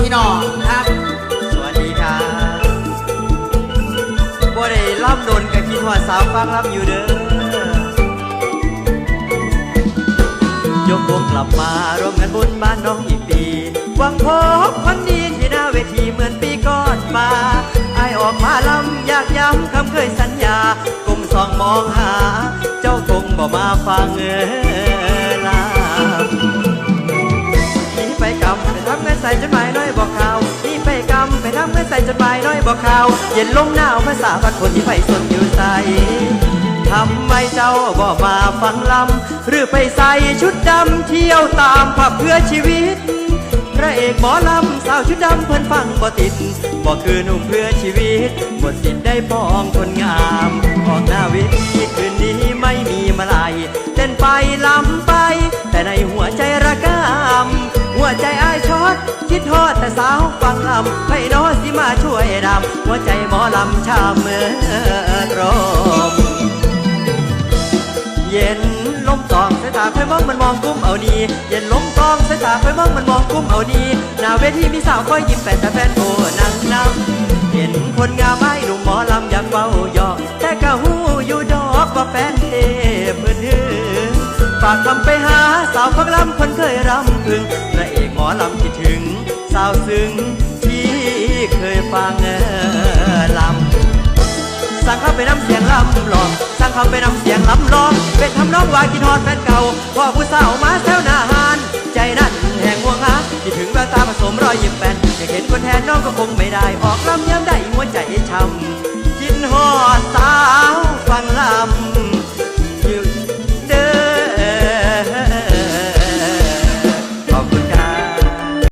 พี่น้องครับ สวัสดีครับบ่ได้ล่ำโดนกับคิดว่าสาวฟังล่ำอยู่เด้อยกวงกลับมาร่วมงานบุญบ้านน้องอีกปีหวังพบคนดีที่หน้าเวทีเหมือนปีก่อนมาไอออกมาลำอยากย้ำคำเคยสัญญา กุมสองมองหา เจ้าคงบ่มาฟังเออ ใส่จดหมายน้อยบอกข่าวนี่ไปกำไปทำเงินใส่จดหมายน้อยบอกข่าว เย็นลงหนาวภาษาพัดคนที่ไปสนอยู่ใส่ทำไมเจ้าบอกมาฟังลำหรือไปใส่ชุดดำเที่ยวตามผับเพื่อชีวิต พระเอกหมอลำสาวชุดดำเพิ่นฟังบ่ติดบ่คือหนุ่มเพื่อชีวิตหมดสิทธิ์ได้ปองคนงามออกหน้าเวทีคืนนี้ไม่มีมาลายเต้นไปลำ คิดทอดแต่สาวฟังลำให้น้อสิมาช่วยดำหัวใจหมอลำชามเมื่อตรมเย็นลมตองสายตาค่อยมองมันมองกุ้มเอาดีเย็นลมตองสายตาค่อยมองมันมองกุ้มเอาดีหน้าเวทีมีสาวคอยยิ้มแปดแต่แฟนโบนั่งนับเห็นคนงามไอ้หนุ่มหมอลำอยากเฝ้าหยอกแต่กะหูอยู่ดอกว่าแฟนเทพเพื่อนฝากคำไปหาสาวฟังลำคนเคยรำพึง หมอลำคิดถึงสาวซึ้งที่เคยฟังลำสั่งเข้าไปน้ำเสียงลำลอกสั่งเข้าไปน้ำเสียงลำลองเป็นทำน้องวากินฮอดแฟนเก่าพ่อผู้สาวมาแซวหน้าหานใจนั่นแห่งห่วงหาคิดถึงแววตาผสมรอยยิ้มแฟนจะเห็นคนแทนน้องก็คงไม่ได้ออกลำย้ำได้หัวใจช้ำ